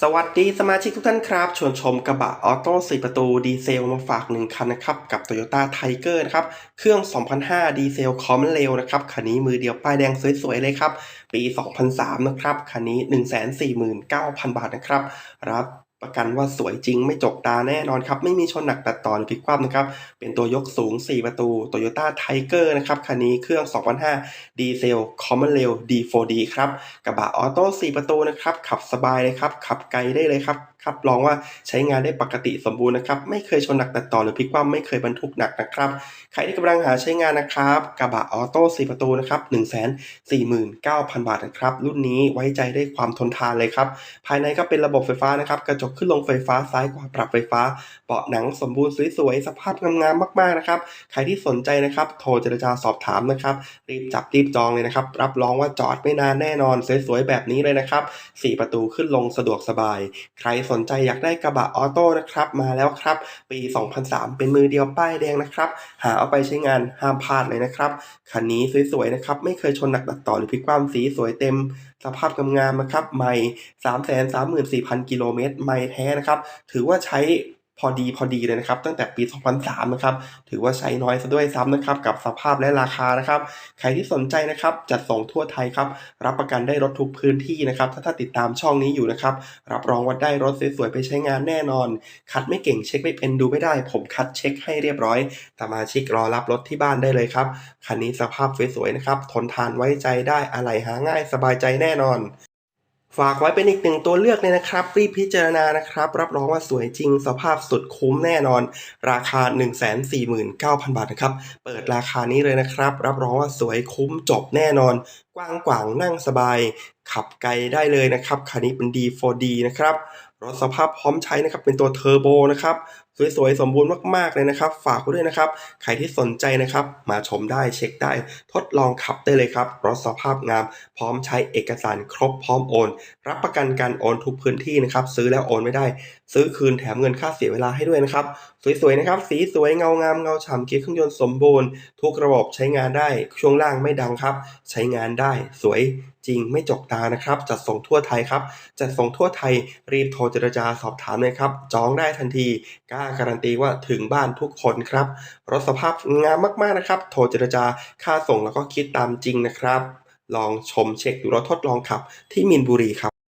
สวัสดีสมาชิกทุกท่านครับ ชวนชมกระบะออโต้4ประตูดีเซลมาฝากหนึ่งคันนะครับ กับ Toyota Tiger นะครับ เครื่อง 2005 ดีเซลคอมเลวนะครับ คันนี้มือเดียวป้ายแดงสวยๆ เลยครับ ปี 2003 นะครับ คันนี้ 149,000 บาทนะครับ รับ ประกันว่าสวยจริงไม่จกตาแน่นอนครับ ไม่มีชนหนักตัดต่อหรือพลิกคว่ำนะครับ เป็นตัวยกสูง 4 ประตู Toyota Tiger นะครับ คันนี้เครื่อง 2005 ดีเซลคอมเร็ว D4D ครับ กระบะออโต้ 4 ประตูนะครับ ขับสบายเลยครับ ขับไกลได้เลยครับครับรองว่าใช้งานได้ปกติสมบูรณ์นะครับ ไม่เคยชนหนักตัดต่อหรือพลิกคว่ำไม่เคยบรรทุกหนักนะครับ ใครที่กำลังหาใช้งานนะครับ กระบะออโต้4ประตูนะครับ149,000 บาทนะครับ รุ่นนี้ไว้ใจได้ความทนทานเลยครับ ภายในก็เป็นระบบไฟฟ้านะครับ กระจกขึ้นลงไฟฟ้าซ้ายขวาปรับไฟฟ้า เบาะหนังสมบูรณ์สวยๆ สภาพงามๆมากๆนะครับ ใครที่สนใจนะครับ โทรเจรจาสอบถามนะครับ รีบจับรีบจองเลยนะครับ รับรองว่าจอดไม่นานแน่นอนสวยๆแบบนี้เลยนะครับ 4 ประตูขึ้นลงสะดวกสบาย ใครสนใจอยากได้กระบะออโต้นะครับ มาแล้วครับ ปี 2003 เป็นมือเดียวป้ายแดงนะครับ หาเอาไปใช้งานห้ามพลาดเลยนะครับ คันนี้สวยๆนะครับ ไม่เคยชนหนักตัดต่อหรือพลิกคว่ำสีสวยเต็ม สภาพกำงามนะครับใหม่ 334,000 กิโลเมตร ไม่แท้นะครับ ถือว่าใช้ พอดีพอดีเลยนะครับ ตั้งแต่ปี 2003 นะครับ ถือว่าใช้น้อยซะด้วยซ้ำนะครับ กับสภาพและราคานะครับ ใครที่สนใจนะครับ จัดส่งทั่วไทยครับ รับประกันได้รถทุกพื้นที่นะครับ ถ้าถ้าติดตามช่องนี้อยู่นะครับ รับรองว่าได้รถสวยๆไปใช้งานแน่นอน คัดไม่เก่งเช็คไม่เป็นดูไม่ได้ ผมคัดเช็คให้เรียบร้อย สมาชิกรอรับรถที่บ้านได้เลยครับ คันนี้สภาพสวยๆนะครับ ทนทานไว้ใจได้ อะไหล่หาง่ายสบายใจแน่นอน ฝากไว้เป็นอีกหนึ่งตัวเลือกเลยนะครับ รีบพิจารณานะครับ รับรองว่าสวยจริงสภาพสุดคุ้มแน่นอน ราคา 149,000 บาทนะครับ เปิดราคานี้เลยนะครับ รับรองว่าสวยคุ้มจบแน่นอน กว้างกวางนั่งสบาย ขับไกลได้เลยนะครับคันนี้เป็น D4D นะครับรถสภาพพร้อมใช้นะครับเป็นตัวเทอร์โบนะครับ สวยๆ สมบูรณ์มากๆเลยนะครับ ฝากไว้ด้วยนะครับ ใครที่สนใจนะครับ มาชมได้เช็คได้ ทดลองขับได้เลยครับ รถสภาพงาม พร้อมใช้เอกสารครบพร้อมโอน รับประกันการโอนทุกพื้นที่นะครับ ซื้อแล้วโอนไม่ได้ ซื้อคืนแถมเงินค่าเสียเวลาให้ด้วยนะครับ สวยๆ นะครับ สีสวยเงางามเงาฉ่ำเกียร์เครื่องยนต์สมบูรณ์ ทุกระบบใช้งานได้ ช่วงล่างไม่ดังครับ ใช้งานได้ สวยจริงไม่จกตานะครับ จัดส่งทั่วไทยครับ จัดส่งทั่วไทยรีบโทรเจรจาสอบถามเลยครับ จองได้ทันทีกล้าการันตีว่าถึงบ้านทุกคนครับ รถสภาพงามมากๆนะครับ โทรเจรจาค่าส่งแล้วก็คิดตามจริงนะครับ ลองชมเช็คดูรถทดลองขับ ที่มีนบุรีครับ